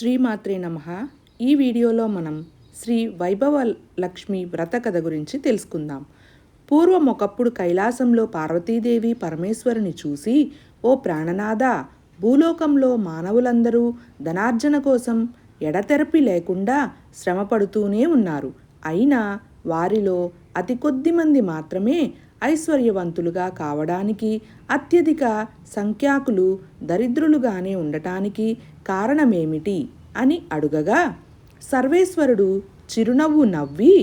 శ్రీమాత్రే నమ. ఈ వీడియోలో మనం శ్రీ వైభవ లక్ష్మి వ్రత కథ గురించి తెలుసుకుందాం. పూర్వం ఒకప్పుడు కైలాసంలో పార్వతీదేవి పరమేశ్వరుని చూసి ఓ ప్రాణనాథ భూలోకంలో మానవులందరూ ధనార్జన కోసం ఎడతెరపి లేకుండా శ్రమపడుతూనే ఉన్నారు. అయినా వారిలో అతి కొద్ది మంది మాత్రమే ఐశ్వర్యవంతులుగా కావడానికి అత్యధిక సంఖ్యాకులు దరిద్రులుగానే ఉండటానికి కారణమేమిటి అని అడుగగా సర్వేశ్వరుడు చిరునవ్వు నవ్వి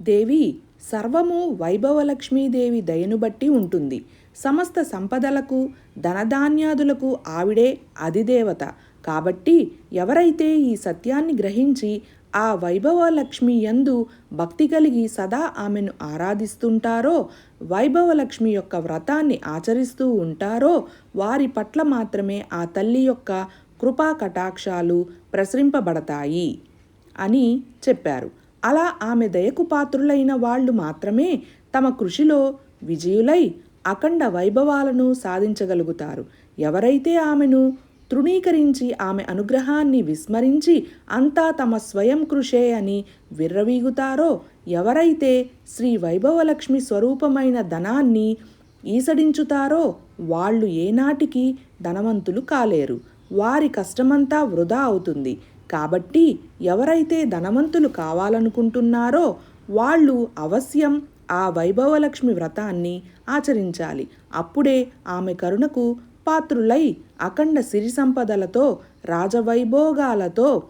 దేవి సర్వము వైభవలక్ష్మీదేవి దయను బట్టి ఉంటుంది. సమస్త సంపదలకు ధనధాన్యాదులకు ఆవిడే అధిదేవత. కాబట్టి ఎవరైతే ఈ సత్యాన్ని గ్రహించి ఆ వైభవలక్ష్మి యందు భక్తి కలిగి సదా ఆమెను ఆరాధిస్తుంటారో వైభవలక్ష్మి యొక్క వ్రతాన్ని ఆచరిస్తూ ఉంటారో వారి పట్ల మాత్రమే ఆ తల్లి యొక్క కృపా కటాక్షాలు ప్రసరింపబడతాయి అని చెప్పారు. అలా ఆమె దయకు పాత్రులైన వాళ్ళు మాత్రమే తమ కృషిలో విజయులై అఖండ వైభవాలను సాధించగలుగుతారు. ఎవరైతే ఆమెను తృణీకరించి ఆమె అనుగ్రహాన్ని విస్మరించి అంతా తమ స్వయం కృషే అని విర్రవీగుతారో ఎవరైతే శ్రీ వైభవలక్ష్మి స్వరూపమైన ధనాన్ని ఈసడించుతారో వాళ్ళు ఏనాటికి ధనవంతులు కాలేరు. వారి కష్టమంతా వృధా అవుతుంది. కాబట్టి ఎవరైతే ధనవంతులు కావాలనుకుంటున్నారో వాళ్ళు అవశ్యం ఆ వైభవలక్ష్మి వ్రతాన్ని ఆచరించాలి. అప్పుడే ఆమె కరుణకు పాత్రులై అఖండ సిరి సంపదలతో రాజవైభోగాలతో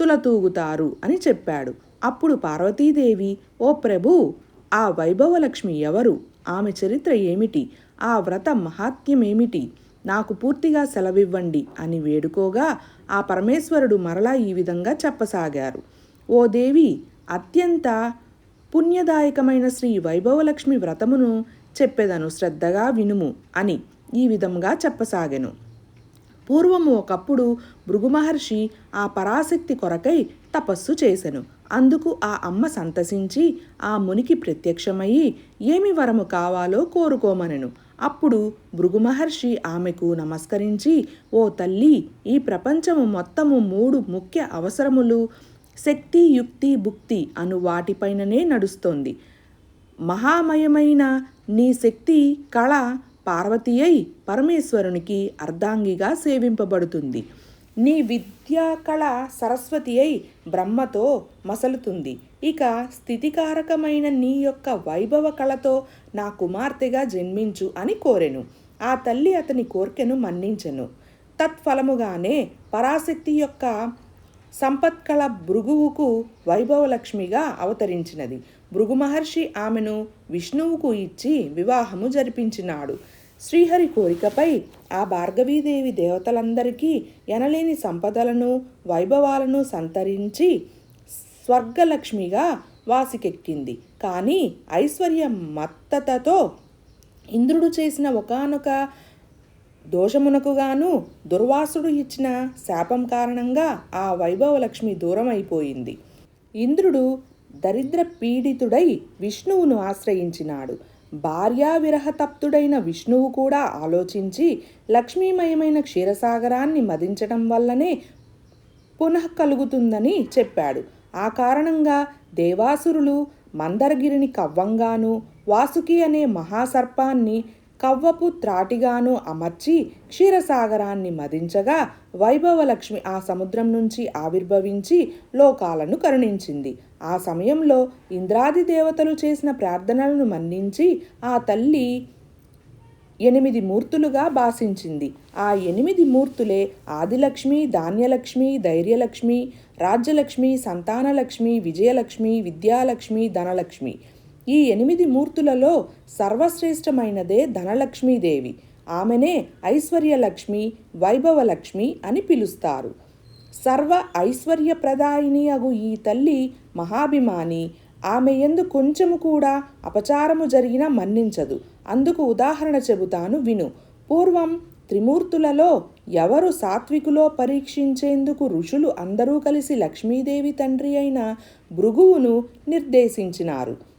తులతూగుతారు అని చెప్పాడు. అప్పుడు పార్వతీదేవి ఓ ప్రభు ఆ వైభవలక్ష్మి ఎవరు? ఆమె చరిత్ర ఏమిటి? ఆ వ్రత మహాత్మ్యమేమిటి? నాకు పూర్తిగా సెలవివ్వండి అని వేడుకోగా ఆ పరమేశ్వరుడు మరలా ఈ విధంగా చెప్పసాగారు. ఓ దేవి అత్యంత పుణ్యదాయకమైన శ్రీ వైభవలక్ష్మి వ్రతమును చెప్పెదను శ్రద్ధగా వినుము అని ఈ విధంగా చెప్పసాగెను. పూర్వము ఒకప్పుడు భృగు మహర్షి ఆ పరాశక్తి కొరకై తపస్సు చేసెను. అందుకు ఆ అమ్మ సంతసించి ఆ మునికి ప్రత్యక్షమయ్యి ఏమి వరము కావాలో కోరుకోమనెను. అప్పుడు భృగు మహర్షి ఆమెకు నమస్కరించి ఓ తల్లి ఈ ప్రపంచము మొత్తము మూడు ముఖ్య అవసరములు. శక్తి యుక్తి భుక్తి అను వాటిపైననే నడుస్తోంది. మహామయమైన నీ శక్తి కళ పార్వతి అయి పరమేశ్వరునికి అర్ధాంగిగా సేవింపబడుతుంది. నీ విద్యా కళ సరస్వతి అయి బ్రహ్మతో మసలుతుంది. ఇక స్థితికారకమైన నీ యొక్క వైభవ కళతో నా కుమార్తెగా జన్మించు అని కోరెను. ఆ తల్లి అతని కోర్కెను మన్నించెను. తత్ఫలముగానే పరాశక్తి యొక్క సంపత్కళ భృగువుకు వైభవలక్ష్మిగా అవతరించినది. భృగు మహర్షి ఆమెను విష్ణువుకు ఇచ్చి వివాహము జరిపించినాడు. శ్రీహరి కోరికపై ఆ భార్గవీదేవి దేవతలందరికీ ఎనలేని సంపదలను వైభవాలను సంతరించి స్వర్గలక్ష్మిగా వాసికెక్కింది. కానీ ఐశ్వర్య మత్తతతో ఇంద్రుడు చేసిన ఒకనొక దోషమునకు గాను దుర్వాసుడు ఇచ్చిన శాపం కారణంగా ఆ వైభవలక్ష్మి దూరం అయిపోయింది ఇంద్రుడు దరిద్ర పీడితుడై విష్ణువును ఆశ్రయించినాడు. భార్యా విరహతప్తుడైన విష్ణువు కూడా ఆలోచించి లక్ష్మీమయమైన క్షీరసాగరాన్ని మదించటం వల్లనే పునః కలుగుతుందని చెప్పాడు. ఆ కారణంగా దేవాసురులు మందరగిరిని కవ్వంగాను వాసుకి అనే మహాసర్పాన్ని కవ్వపు త్రాటిగాను అమర్చి క్షీరసాగరాన్ని మదించగా వైభవలక్ష్మి ఆ సముద్రం నుంచి ఆవిర్భవించి లోకాలను కరుణించింది. ఆ సమయంలో ఇంద్రాది దేవతలు చేసిన ప్రార్థనలను మన్నించి ఆ తల్లి ఎనిమిది మూర్తులుగా భాషించింది. ఆ ఎనిమిది మూర్తులే ఆదిలక్ష్మి ధాన్యలక్ష్మి ధైర్యలక్ష్మి రాజ్యలక్ష్మి సంతానలక్ష్మి విజయలక్ష్మి విద్యాలక్ష్మి ధనలక్ష్మి ఈ ఎనిమిది మూర్తులలో సర్వశ్రేష్టమైనదే ధనలక్ష్మీదేవి. ఆమెనే ఐశ్వర్యలక్ష్మి వైభవలక్ష్మి అని పిలుస్తారు. సర్వ ఐశ్వర్యప్రదాయిని అగు ఈ తల్లి మహాభిమాని. ఆమె ఎందు కొంచెము కూడా అపచారము జరిగినా మన్నించదు. అందుకు ఉదాహరణ చెబుతాను విను. పూర్వం త్రిమూర్తులలో ఎవరు సాత్వికులో పరీక్షించేందుకు ఋషులు అందరూ కలిసి లక్ష్మీదేవి తండ్రి అయిన భృగువును నిర్దేశించినారు.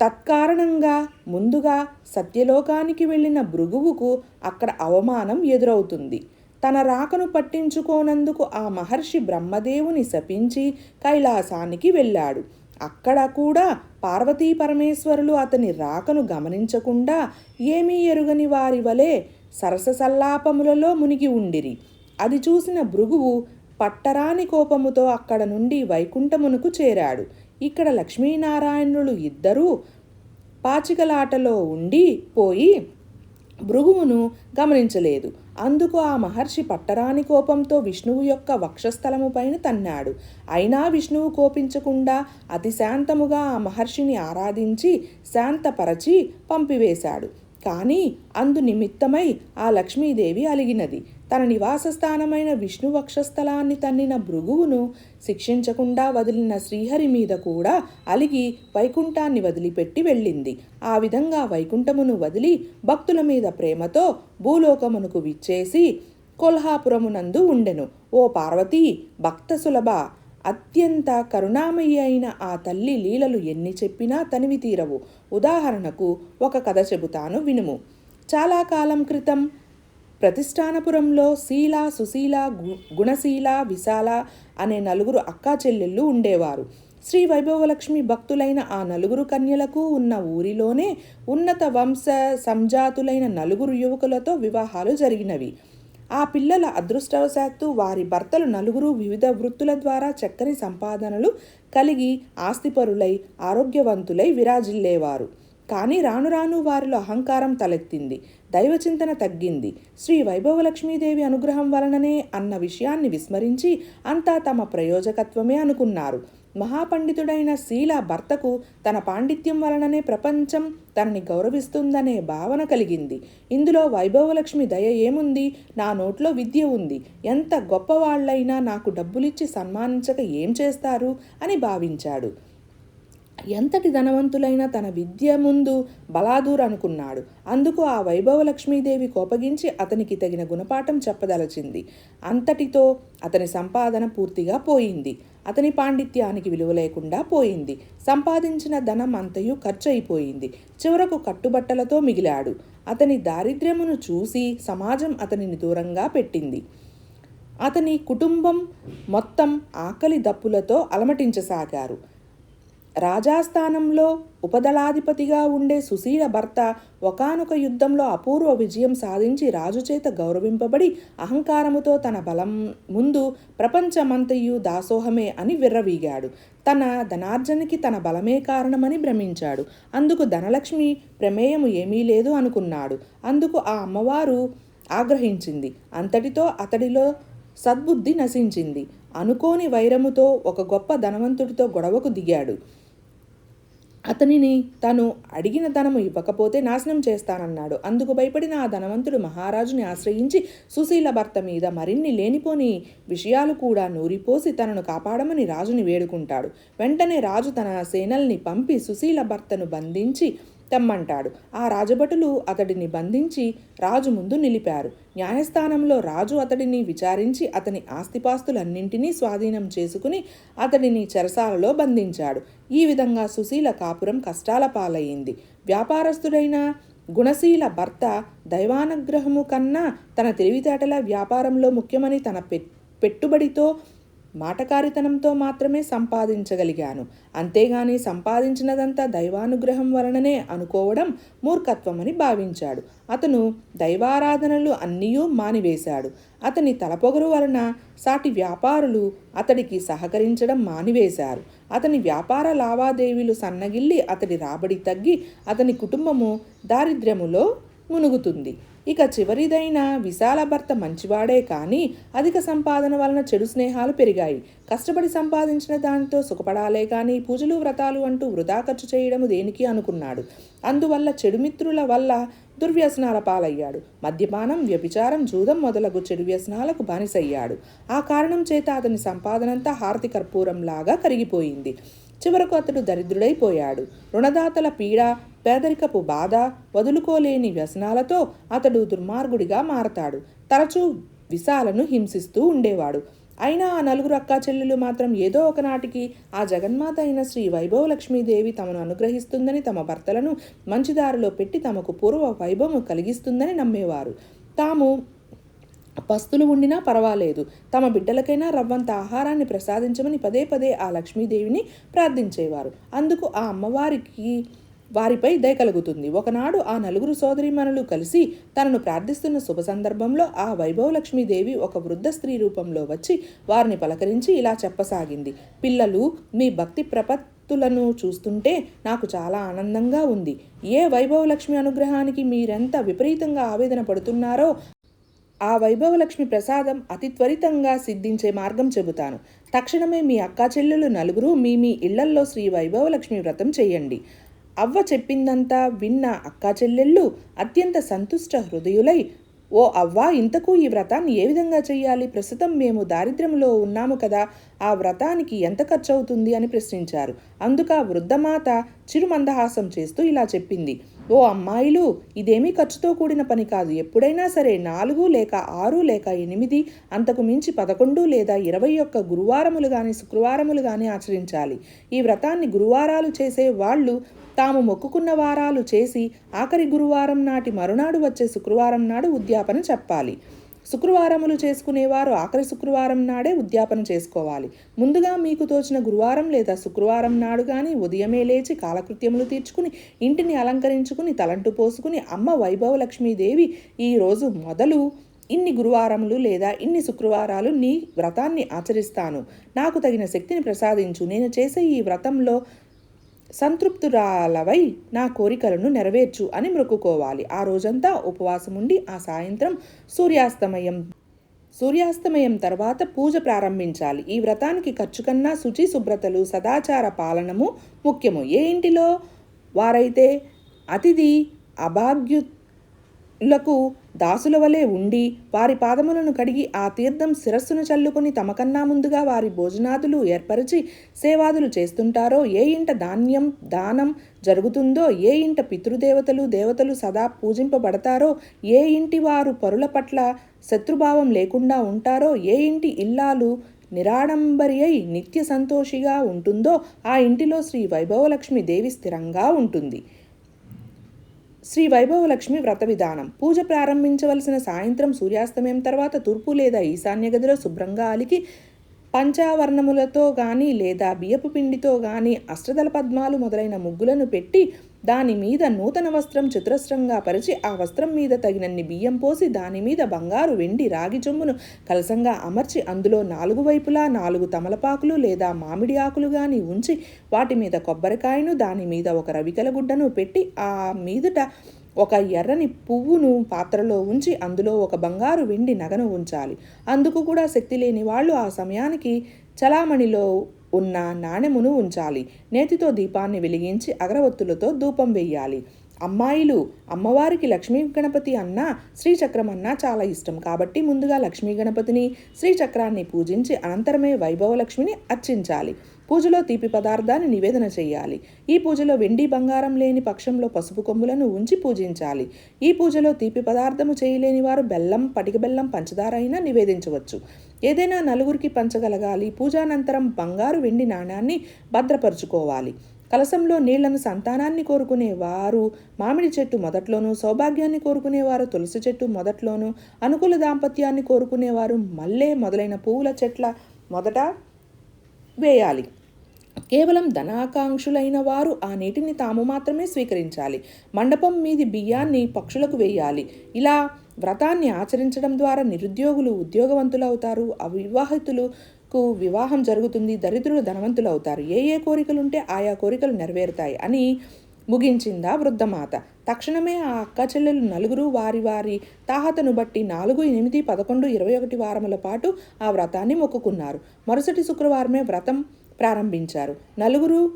తత్కారణంగా ముందుగా సత్యలోకానికి వెళ్ళిన భృగువుకు అక్కడ అవమానం ఎదురవుతుంది. తన రాకను పట్టించుకోనందుకు ఆ మహర్షి బ్రహ్మదేవుని శపించి కైలాసానికి వెళ్ళాడు. అక్కడ కూడా పార్వతీ పరమేశ్వరులు అతని రాకను గమనించకుండా ఏమీ ఎరుగని వారి వలె సరస సల్లాపములలో మునిగి ఉండిరి. అది చూసిన భృగువు పట్టరాని కోపముతో అక్కడ నుండి వైకుంఠమునకు చేరాడు. ఇక్కడ లక్ష్మీనారాయణులు ఇద్దరూ పాచికలాటలో ఉండి పోయి భృగువును గమనించలేదు. అందుకు ఆ మహర్షి పట్టరాని కోపంతో విష్ణువు యొక్క వక్షస్థలము పైన తన్నాడు. అయినా విష్ణువు కోపించకుండా అతి శాంతముగా ఆ మహర్షిని ఆరాధించి శాంతపరచి పంపివేశాడు. కానీ అందు నిమిత్తమై ఆ లక్ష్మీదేవి అలిగినది. తన నివాస స్థానమైన విష్ణు వక్షస్థలాన్ని తన్నిన భృగువును శిక్షించకుండా వదిలిన శ్రీహరి మీద కూడా అలిగి వైకుంఠాన్ని వదిలిపెట్టి వెళ్ళింది. ఆ విధంగా వైకుంఠమును వదిలి భక్తుల మీద ప్రేమతో భూలోకమునకు విచ్చేసి కొల్హాపురమునందు ఉండెను. ఓ పార్వతీ భక్త సులభ అత్యంత కరుణామయి అయిన ఆ తల్లి లీలలు ఎన్ని చెప్పినా తనివి తీరవు. ఉదాహరణకు ఒక కథ చెబుతాను వినుము. చాలా కాలం క్రితం ప్రతిష్టానపురంలో శీల సుశీల గు- గుణశీల విశాల అనే నలుగురు అక్కా చెల్లెళ్ళు ఉండేవారు. శ్రీ వైభవలక్ష్మి భక్తులైన ఆ నలుగురు కన్యలకు ఉన్న ఊరిలోనే ఉన్నత వంశ సంజాతులైన నలుగురు యువకులతో వివాహాలు జరిగినవి. ఆ పిల్లల అదృష్టవశాత్తు వారి భర్తలు నలుగురు వివిధ వృత్తుల ద్వారా చక్కని సంపాదనలు కలిగి ఆస్తిపరులై ఆరోగ్యవంతులై విరాజిల్లేవారు. కానీ రాను రాను వారిలో అహంకారం తలెత్తింది. దైవచింతన తగ్గింది. శ్రీ వైభవలక్ష్మీదేవి అనుగ్రహం వలననే అన్న విషయాన్ని విస్మరించి అంతా తమ ప్రయోజకత్వమే అనుకున్నారు. మహాపండితుడైన శీల భర్తకు తన పాండిత్యం వలననే ప్రపంచం తనని గౌరవిస్తుందనే భావన కలిగింది. ఇందులో వైభవలక్ష్మి దయ ఏముంది? నా నోట్లో విద్య ఉంది. ఎంత గొప్పవాళ్ళైనా నాకు డబ్బులిచ్చి సన్మానించక ఏం చేస్తారు? అని భావించాడు. ఎంతటి ధనవంతులైనా తన విద్య ముందు బలాదూర్ అనుకున్నాడు. అందుకు ఆ వైభవ లక్ష్మీదేవి కోపగించి అతనికి తగిన గుణపాఠం చెప్పదలచింది. అంతటితో అతని సంపాదన పూర్తిగా పోయింది. అతని పాండిత్యానికి విలువ లేకుండా పోయింది. సంపాదించిన ధనం అంతయు ఖర్చు అయిపోయింది చివరకు కట్టుబట్టలతో మిగిలాడు. అతని దారిద్ర్యమును చూసి సమాజం అతనిని దూరంగా పెట్టింది. అతని కుటుంబం మొత్తం ఆకలి దప్పులతో అలమటించసాగారు. రాజాస్థానంలో ఉపదళాధిపతిగా ఉండే సుశీల భర్త ఒకానొక యుద్ధంలో అపూర్వ విజయం సాధించి రాజు చేత గౌరవింపబడి అహంకారముతో తన బలం ముందు ప్రపంచమంతయు దాసోహమే అని విర్రవీగాడు. తన ధనార్జనకి తన బలమే కారణమని భ్రమించాడు. అందుకు ధనలక్ష్మి ప్రమేయము ఏమీ లేదు అనుకున్నాడు. అందుకు ఆ అమ్మవారు ఆగ్రహించింది. అంతటితో అతడిలో సద్బుద్ధి నశించింది. అనుకోని వైరముతో ఒక గొప్ప ధనవంతుడితో గొడవకు దిగాడు. అతనిని తను అడిగిన ధనము ఇవ్వకపోతే నాశనం చేస్తానన్నాడు. అందుకు భయపడిన ఆ ధనవంతుడు మహారాజుని ఆశ్రయించి సుశీల భర్త మీద మరిన్ని లేనిపోని విషయాలు కూడా నూరిపోసి తనను కాపాడమని రాజుని వేడుకుంటాడు. వెంటనే రాజు తన సేనల్ని పంపి సుశీల భర్తను బంధించి తెమ్మంటాడు ఆ రాజభటులు అతడిని బంధించి రాజు ముందు నిలిపారు. న్యాయస్థానంలో రాజు అతడిని విచారించి అతని ఆస్తిపాస్తులన్నింటినీ స్వాధీనం చేసుకుని అతడిని చెరసాలలో బంధించాడు. ఈ విధంగా సుశీల కాపురం కష్టాల పాలయ్యింది. వ్యాపారస్తుడైన గుణశీల భర్త దైవానుగ్రహము కన్నా తన తెలివితేటల వ్యాపారంలో ముఖ్యమని తన పె- పెట్టుబడితో మాటకారితనంతో మాత్రమే సంపాదించగలిగాను. అంతేగాని సంపాదించినదంతా దైవానుగ్రహం వలననే అనుకోవడం మూర్ఖత్వమని భావించాడు. అతను దైవారాధనలు అన్నీయూ మానివేశాడు. అతని తలపొగరు వలన సాటి వ్యాపారులు అతడికి సహకరించడం మానివేశారు. అతని వ్యాపార లావాదేవీలు సన్నగిల్లి అతడి రాబడి తగ్గి అతని కుటుంబము దారిద్ర్యములో మునుగుతుంది. ఇక చివరిదైన విశాల భర్త మంచివాడే కానీ అధిక సంపాదన వలన చెడు స్నేహాలు పెరిగాయి. కష్టపడి సంపాదించిన దానితో సుఖపడాలే కానీ పూజలు వ్రతాలు అంటూ వృధా ఖర్చు చేయడము దేనికి అనుకున్నాడు. అందువల్ల చెడు మిత్రుల వల్ల దుర్వ్యసనాల పాలయ్యాడు. మద్యపానం వ్యభిచారం జూదం మొదలగు చెడు వ్యసనాలకు బానిసయ్యాడు. ఆ కారణం చేత అతని సంపాదనంతా హారతి కర్పూరంలాగా కరిగిపోయింది. చివరకు అతడు దరిద్రుడైపోయాడు. రుణదాతల పీడ పేదరికపు బాధ వదులుకోలేని వ్యసనాలతో అతడు దుర్మార్గుడిగా మారతాడు. తరచూ విశాలను హింసిస్తూ ఉండేవాడు. అయినా ఆ నలుగురు అక్కా చెల్లెలు మాత్రం ఏదో ఒకనాటికి ఆ జగన్మాత అయిన శ్రీ వైభవ లక్ష్మీదేవి తమను అనుగ్రహిస్తుందని తమ భర్తలను మంచిదారిలో పెట్టి తమకు పూర్వ వైభవం కలిగిస్తుందని నమ్మేవారు. తాము పస్తులు ఉండినా పర్వాలేదు. తమ బిడ్డలకైనా రవ్వంత ఆహారాన్ని ప్రసాదించమని పదే పదే ఆ లక్ష్మీదేవిని ప్రార్థించేవారు. అందుకు ఆ అమ్మవారికి వారిపై దయ కలుగుతుంది. ఒకనాడు ఆ నలుగురు సోదరీమణులు కలిసి తనను ప్రార్థిస్తున్న శుభ సందర్భంలో ఆ వైభవలక్ష్మీదేవి ఒక వృద్ధ స్త్రీ రూపంలో వచ్చి వారిని పలకరించి ఇలా చెప్పసాగింది. పిల్లలు మీ భక్తి ప్రపత్తులను చూస్తుంటే నాకు చాలా ఆనందంగా ఉంది. ఏ వైభవలక్ష్మి అనుగ్రహానికి మీరెంత విపరీతంగా ఆవేదన పడుతున్నారో ఆ వైభవలక్ష్మి ప్రసాదం అతి త్వరితంగా సిద్ధించే మార్గం చెబుతాను. తక్షణమే మీ అక్కా చెల్లెలు నలుగురు మీ మీ ఇళ్ళల్లో శ్రీ వైభవలక్ష్మి వ్రతం చేయండి. అవ్వ చెప్పిందంతా విన్న అక్కా చెల్లెళ్ళు అత్యంత సంతుష్ట హృదయులై ఓ అవ్వ ఇంతకు ఈ వ్రతాన్ని ఏ విధంగా చేయాలి ప్రస్తుతం మేము దారిద్ర్యంలో ఉన్నాము కదా ఆ వ్రతానికి ఎంత ఖర్చు అవుతుంది అని ప్రశ్నించారు. అందుక వృద్ధమాత చిరుమందహాసం చేస్తూ ఇలా చెప్పింది. ఓ అమ్మాయిలు ఇదేమీ ఖర్చుతో కూడిన పని కాదు. ఎప్పుడైనా సరే నాలుగు లేక ఆరు లేక ఎనిమిది అంతకు మించి పదకొండు లేదా ఇరవై ఒక్క గురువారములు కానీ శుక్రవారములు కానీ ఆచరించాలి. ఈ వ్రతాన్ని గురువారాలు చేసే వాళ్ళు తాము మొక్కుకున్న వారాలు చేసి ఆఖరి గురువారం నాటి మరునాడు వచ్చే శుక్రవారం నాడు ఉద్యాపన చెప్పాలి. శుక్రవారములు చేసుకునేవారు ఆఖరి శుక్రవారం నాడే ఉద్యాపన చేసుకోవాలి. ముందుగా మీకు తోచిన గురువారం లేదా శుక్రవారం నాడు కానీ ఉదయమే లేచి కాలకృత్యములు తీర్చుకుని ఇంటిని అలంకరించుకుని తలంటు పోసుకుని అమ్మ వైభవ లక్ష్మీదేవి ఈరోజు మొదలు ఇన్ని గురువారములు లేదా ఇన్ని శుక్రవారాలు నీ వ్రతాన్ని ఆచరిస్తాను. నాకు తగిన శక్తిని ప్రసాదించు. నేను చేసే ఈ వ్రతంలో సంతృప్తురాలవై నా కోరికలను నెరవేర్చు అని మొక్కుకోవాలి. ఆ రోజంతా ఉపవాసం ఉండి ఆ సాయంత్రం సూర్యాస్తమయం సూర్యాస్తమయం తర్వాత పూజ ప్రారంభించాలి. ఈ వ్రతానికి ఖర్చు కన్నా శుచి శుభ్రతలు సదాచార పాలనము ముఖ్యము. ఏ ఇంటిలో వారైతే అతిథి అభాగ్యు లకు దాసుల వలె ఉండి వారి పాదములను కడిగి ఆ తీర్థం శిరస్సును చల్లుకొని తమకన్నా ముందుగా వారి భోజనాదులు ఏర్పరిచి సేవాదులు చేస్తుంటారో ఏ ఇంట ధాన్యం దానం జరుగుతుందో ఏ ఇంట పితృదేవతలు దేవతలు సదా పూజింపబడతారో ఏ ఇంటి వారు పరుల పట్ల శత్రుభావం లేకుండా ఉంటారో ఏ ఇంటి ఇల్లాలు నిరాడంబరి అయి నిత్య సంతోషిగా ఉంటుందో ఆ ఇంటిలో శ్రీ వైభవలక్ష్మి దేవి స్థిరంగా ఉంటుంది. శ్రీ వైభవలక్ష్మి వ్రత విధానం. పూజ ప్రారంభించవలసిన సాయంత్రం సూర్యాస్తమయం తర్వాత తూర్పు లేదా ఈశాన్య గదిలో శుభ్రంగా అలికి పంచావర్ణములతో కానీ లేదా బియ్యపు పిండితో కానీ అష్టదల పద్మాలు మొదలైన ముగ్గులను పెట్టి దాని మీద నూతన వస్త్రం చతురస్రంగా పరిచి ఆ వస్త్రం మీద తగినన్ని బియ్యం పోసి దాని మీద బంగారు వెండి రాగి జొమ్మును కలసంగా అమర్చి అందులో నాలుగు వైపులా నాలుగు తమలపాకులు లేదా మామిడి ఆకులు గాని ఉంచి వాటి మీద కొబ్బరికాయను దాని మీద ఒక రవికల గుడ్డను పెట్టి ఆ మీదట ఒక ఎర్రని పువ్వును పాత్రలో ఉంచి అందులో ఒక బంగారు వెండి నగను ఉంచాలి. అందుకు కూడా శక్తి లేని వాళ్ళు ఆ సమయానికి చలామణిలో ఉన్న నాణెమును ఉంచాలి. నేతితో దీపాన్ని వెలిగించి అగరవత్తులతో ధూపం వెయ్యాలి. అమ్మాయిలు అమ్మవారికి లక్ష్మీ గణపతి అన్న శ్రీచక్రం అన్న చాలా ఇష్టం. కాబట్టి ముందుగా లక్ష్మీ గణపతిని శ్రీచక్రాన్ని పూజించి అనంతరమే వైభవలక్ష్మిని అర్చించాలి. పూజలో తీపి పదార్థాన్ని నివేదన చేయాలి. ఈ పూజలో వెండి బంగారం లేని పక్షంలో పసుపు కొమ్ములను ఉంచి పూజించాలి. ఈ పూజలో తీపి పదార్థము చేయలేని వారు బెల్లం పటిక బెల్లం పంచదార అయినా నివేదించవచ్చు. ఏదైనా నలుగురికి పంచగలగాలి. పూజానంతరం బంగారు వెండి నాణాన్ని భద్రపరుచుకోవాలి. కలసంలో నీళ్ళను సంతానాన్ని కోరుకునే వారు మామిడి చెట్టు మొదట్లోనూ సౌభాగ్యాన్ని కోరుకునేవారు తులసి చెట్టు మొదట్లోనూ అనుకూల దాంపత్యాన్ని కోరుకునేవారు మల్లె మొదలైన పువ్వుల చెట్ల మొదట వేయాలి. కేవలం ధనాకాంక్షులైన వారు ఆ నీటిని తాము మాత్రమే స్వీకరించాలి. మండపం మీది బియ్యాన్ని పక్షులకు వేయాలి. ఇలా వ్రతాన్ని ఆచరించడం ద్వారా నిరుద్యోగులు ఉద్యోగవంతులు అవుతారు అవివాహితులకు వివాహం జరుగుతుంది. దరిద్రులు ధనవంతులు అవుతారు ఏ ఏ కోరికలుంటే ఆయా కోరికలు నెరవేరుతాయి అని ముగించిందా వృద్ధమాత. తక్షణమే ఆ అక్క చెల్లెలు నలుగురు వారి వారి తాహతను బట్టి నాలుగు ఎనిమిది పదకొండు ఇరవై ఒకటి వారముల పాటు ఆ వ్రతాన్ని మొక్కుకున్నారు. మరుసటి శుక్రవారమే వ్రతం ప్రారంభించారు. నలుగురు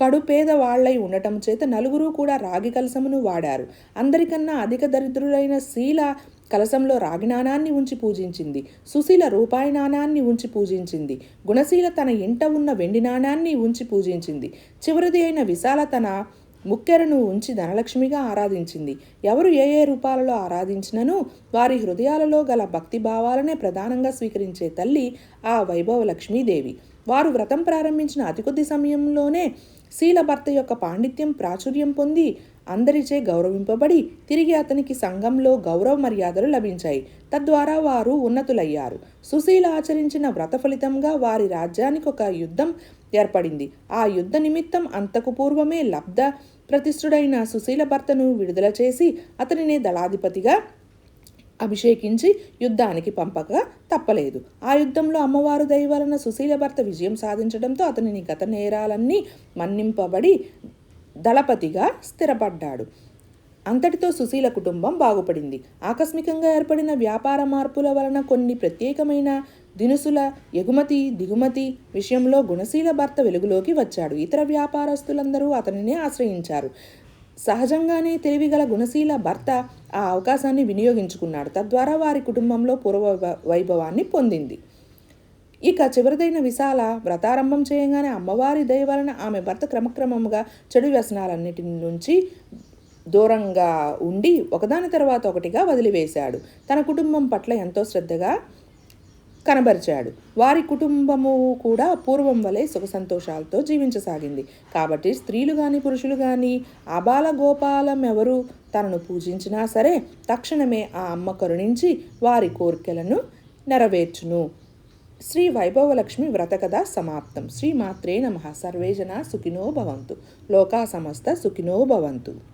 కడుపేద వాళ్ళై ఉండటం చేత నలుగురు కూడా రాగి కలసమును వాడారు. అందరికన్నా అధిక దరిద్రులైన శీల కలసంలో రాగి నాణాన్ని ఉంచి పూజించింది. సుశీల రూపాయి నాణాన్ని ఉంచి పూజించింది. గుణశీల తన ఇంట ఉన్న వెండి నాణాన్ని ఉంచి పూజించింది. చివరిది అయిన విశాల తన ముక్కెరను ఉంచి ధనలక్ష్మిగా ఆరాధించింది. ఎవరు ఏ ఏ రూపాలలో ఆరాధించినను వారి హృదయాలలో గల భక్తి భావాలనే ప్రధానంగా స్వీకరించే తల్లి ఆ వైభవ లక్ష్మీదేవి వారు వ్రతం ప్రారంభించిన అతి కొద్ది సమయంలోనే శీలభర్త యొక్క పాండిత్యం ప్రాచుర్యం పొంది అందరిచే గౌరవింపబడి తిరిగి అతనికి సంఘంలో గౌరవ మర్యాదలు లభించాయి. తద్వారా వారు ఉన్నతులయ్యారు. సుశీల ఆచరించిన వ్రత ఫలితంగా వారి రాజ్యానికి ఒక యుద్ధం ఏర్పడింది. ఆ యుద్ధ నిమిత్తం అంతకు పూర్వమే లబ్ధ ప్రతిష్ఠుడైన సుశీల భర్తను విడుదల చేసి అతనిని దళాధిపతిగా అభిషేకించి యుద్ధానికి పంపక తప్పలేదు. ఆ యుద్ధంలో అమ్మవారు దయవలన సుశీల భర్త విజయం సాధించడంతో అతనిని గత నేరాలన్నీ మన్నింపబడి దళపతిగా స్థిరపడ్డాడు. అంతటితో సుశీల కుటుంబం బాగుపడింది. ఆకస్మికంగా ఏర్పడిన వ్యాపార మార్పుల వలన కొన్ని ప్రత్యేకమైన దినుసుల ఎగుమతి దిగుమతి విషయంలో గుణశీల భర్త వెలుగులోకి వచ్చాడు. ఇతర వ్యాపారస్తులందరూ అతనిని ఆశ్రయించారు. సహజంగానే తెలివిగల గుణశీల భర్త ఆ అవకాశాన్ని వినియోగించుకున్నాడు. తద్వారా వారి కుటుంబంలో పూర్వ వైభవాన్ని పొందింది. ఇక చివరిదైన విశాల వ్రతారంభం చేయగానే అమ్మవారి దయ వలన ఆమె భర్త క్రమక్రమంగా చెడు వ్యసనాలన్నిటి నుంచి దూరంగా ఉండి ఒకదాని తర్వాత ఒకటిగా వదిలివేశాడు. తన కుటుంబం పట్ల ఎంతో శ్రద్ధగా కనబరిచాడు. వారి కుటుంబము కూడా పూర్వం వలె సుఖ సంతోషాలతో జీవించసాగింది. కాబట్టి స్త్రీలు కానీ పురుషులు కానీ అబాల గోపాలం ఎవరు తనను పూజించినా సరే తక్షణమే ఆ అమ్మ కరుణించి వారి కోరికలను నెరవేర్చును. శ్రీ వైభవలక్ష్మి వ్రతకథ సమాప్తం. శ్రీ మాత్రే నమ సర్వేజన సుఖినో భవంతు. లోకా సమస్త సుఖినో భవంతు.